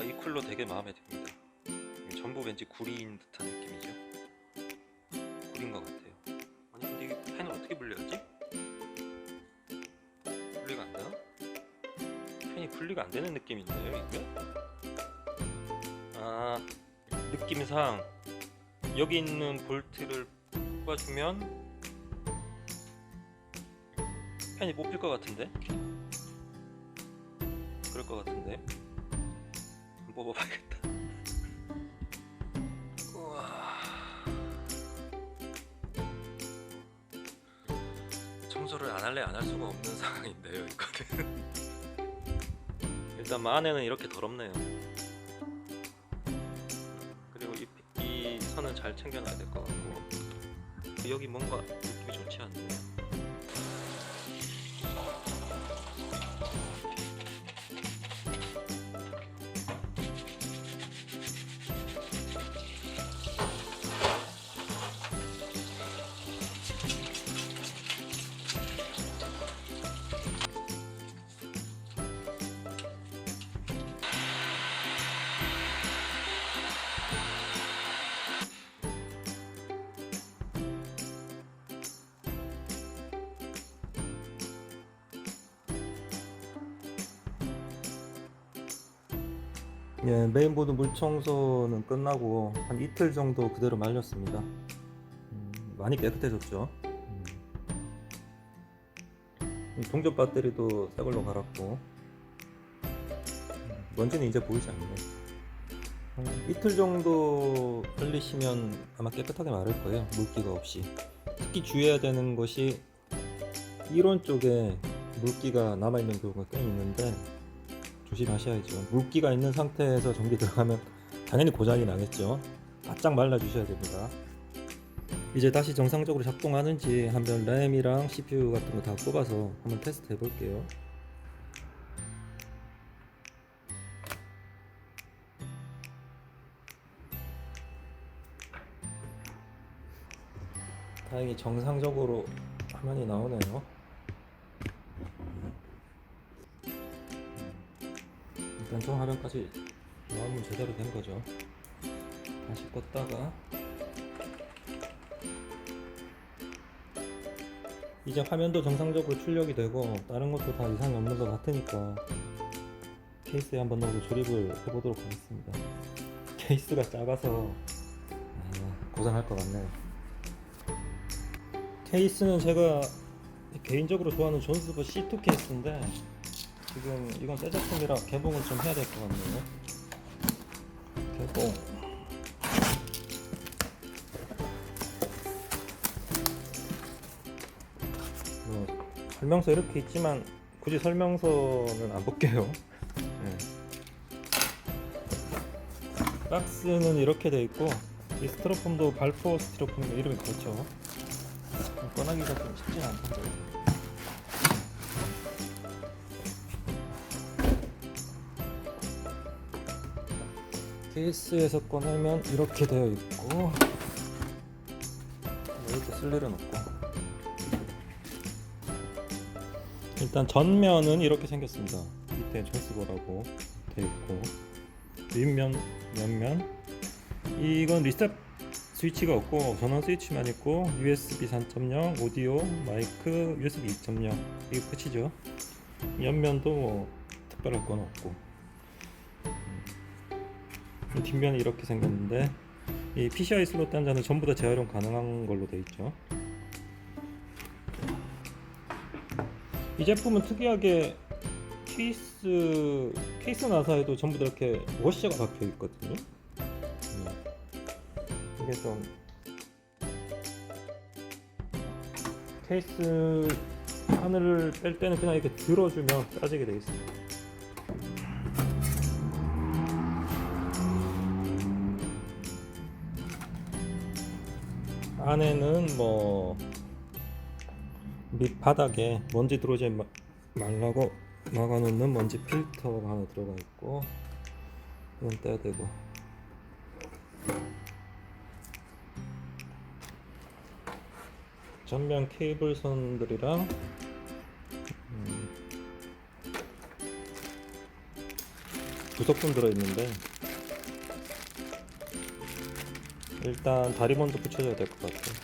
아, 이 쿨러 되게 마음에 듭니다. 전부 왠지 구리인 듯한 느낌이죠. 구리인 것 같아요. 아니 근데 이게 펜을 어떻게 분리하지? 분리가 안 되나? 펜이 분리가 안 되는 느낌인데요, 이게? 아, 느낌상 여기 있는 볼트를 뽑아주면 펜이 뽑힐 것 같은데? 그럴 것 같은데? 뽑아봐야겠다. 청소를 안 할래 안 할 수가 없는 상황인데요, 이거는. 일단 뭐 안에는 이렇게 더럽네요. 그리고 이, 이 선은 잘 챙겨놔야 될 것 같고 여기 뭔가 느낌이 좋지 않네요. 예, 메인보드 물 청소는 끝나고 한 이틀 정도 그대로 말렸습니다. 음, 많이 깨끗해졌죠. 음. 이 동전 배터리도 새 걸로 갈았고 음, 먼지는 이제 보이지 않네요. 한 이틀 정도 흘리시면 아마 깨끗하게 마를 거예요. 물기가 없이. 특히 주의해야 되는 것이 이론 쪽에 물기가 남아있는 경우가 꽤 있는데 조심하셔야죠. 물기가 있는 상태에서 전기 들어가면 당연히 고장이 나겠죠. 바짝 말라 주셔야 됩니다. 이제 다시 정상적으로 작동하는지 한번 램이랑 CPU 같은 거 다 뽑아서 한번 테스트 해볼게요. 다행히 정상적으로 화면이 나오네요. 저 화면까지 나오면 제대로 된 거죠. 다시 껐다가 이제 화면도 정상적으로 출력이 되고 다른 것도 다 이상이 없는 것 같으니까 케이스에 한번 넣어서 조립을 해보도록 하겠습니다. 케이스가 작아서 아, 고장할 것 같네요. 케이스는 제가 개인적으로 좋아하는 존스버 C2 케이스인데 지금 이건 새 제품이라 개봉을 좀 해야 될 것 같네요. 개봉. 뭐, 설명서 이렇게 있지만 굳이 설명서는 안 볼게요. 네. 박스는 이렇게 돼 있고 이 스티로폼도 발포 스티로폼 이름이 그렇죠. 꺼내기가 좀 쉽진 않던데. 케이스에서 꺼내면 이렇게 되어 있고 뭐 이렇게 쓸 일은 없고. 일단 전면은 이렇게 생겼습니다. 밑에 전스버라고 되어 있고 윗면 옆면. 이건 리셋 스위치가 없고 전원 스위치만 있고 USB 3.0 오디오 마이크 USB 2.0 이게 끝이죠. 옆면도 뭐 특별할 건 없고. 이 뒷면이 이렇게 생겼는데 이 PCI 슬롯 단자는 전부 다 재활용 가능한 걸로 되어 있죠. 이 제품은 특이하게 케이스 케이스 나사에도 전부 다 이렇게 워셔가 박혀 있거든요. 음. 이게 좀 케이스 하늘을 뺄 때는 그냥 이렇게 들어주면 빠지게 되어 있습니다. 안에는 뭐 밑바닥에 먼지 들어오지 마- 말라고 막아놓는 먼지 필터가 하나 들어가 있고 이건 떼야 되고. 전면 케이블 선들이랑 음, 두 석분 들어있는데 일단 다리 먼저 붙여줘야 될 것 같아요.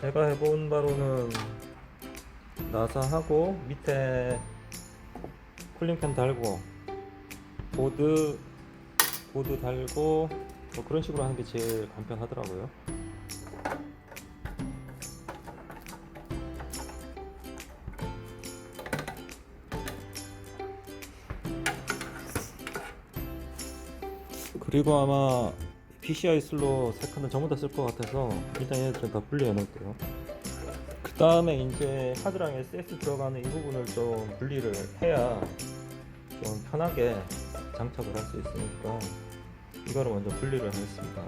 제가 해본 바로는 나사하고 밑에 쿨링팬 달고 보드 보드 달고 뭐 그런 식으로 하는 게 제일 간편하더라고요. 그리고 아마 PCI 슬롯 세 칸을 전부 다 쓸 것 같아서 일단 얘네들은 다 분리해 놓을게요. 그 다음에 이제 하드랑 SS 들어가는 이 부분을 좀 분리를 해야 좀 편하게 장착을 할 수 있으니까 이거를 먼저 분리를 하겠습니다.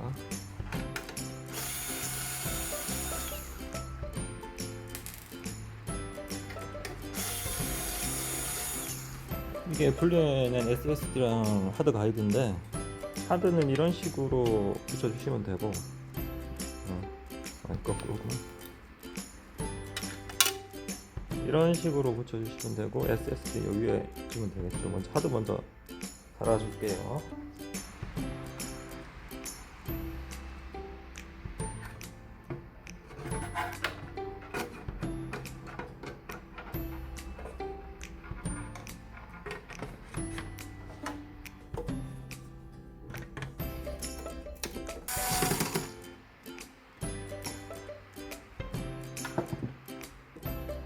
이게 분리해낸 SSD랑 하드 가이드인데 하드는 이런 식으로 붙여주시면 되고. 어, 아니 거꾸로구나 이런 식으로 붙여주시면 되고 SSD 여기 위에 주면 되겠죠. 먼저 하드 먼저 달아줄게요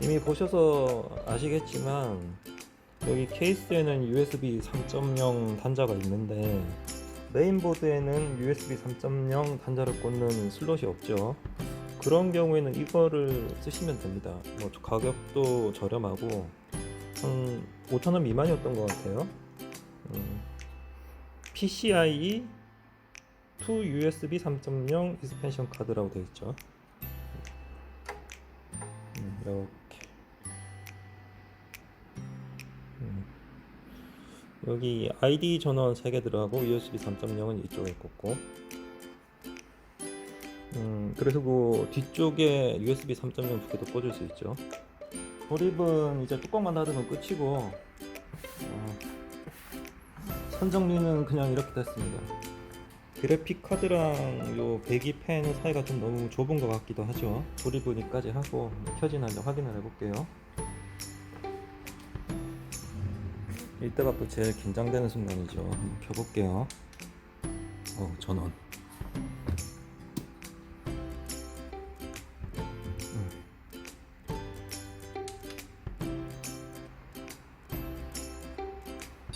이미 보셔서 아시겠지만 여기 케이스에는 USB 3.0 단자가 있는데 메인보드에는 USB 3.0 단자를 꽂는 슬롯이 없죠. 그런 경우에는 이거를 쓰시면 됩니다. 뭐 가격도 저렴하고 한 5,000원 미만이었던 것 같아요. 음, PCIe to USB 3.0 익스펜션 카드라고 되어 있죠. 음, 이렇게 여기 ID 전원 3개 들어가고 USB 3.0은 이쪽에 꽂고 음, 그래서 그 뒤쪽에 USB 3.0두 개도 꽂을 수 있죠 조립은 이제 뚜껑만 닫으면 끝이고 어, 선 정리는 그냥 이렇게 됐습니다 그래픽 카드랑 요 배기 펜 사이가 좀 너무 좁은 것 같기도 하죠. 조립은 여기까지 하고 켜지나 한번 확인을 해볼게요. 이때가 또 제일 긴장되는 순간이죠. 한번 켜볼게요. 어 전원. 음.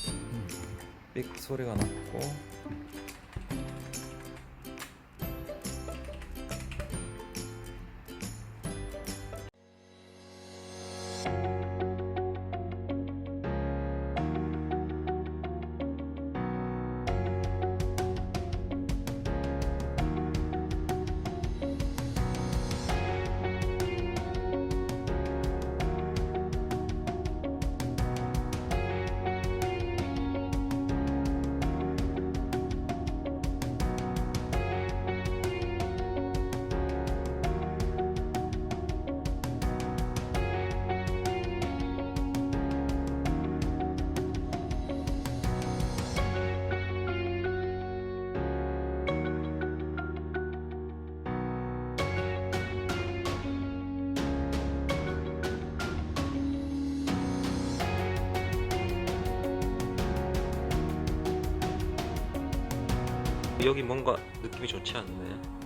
음. 삑 소리가 났고 여기 뭔가 느낌이 좋지 않네.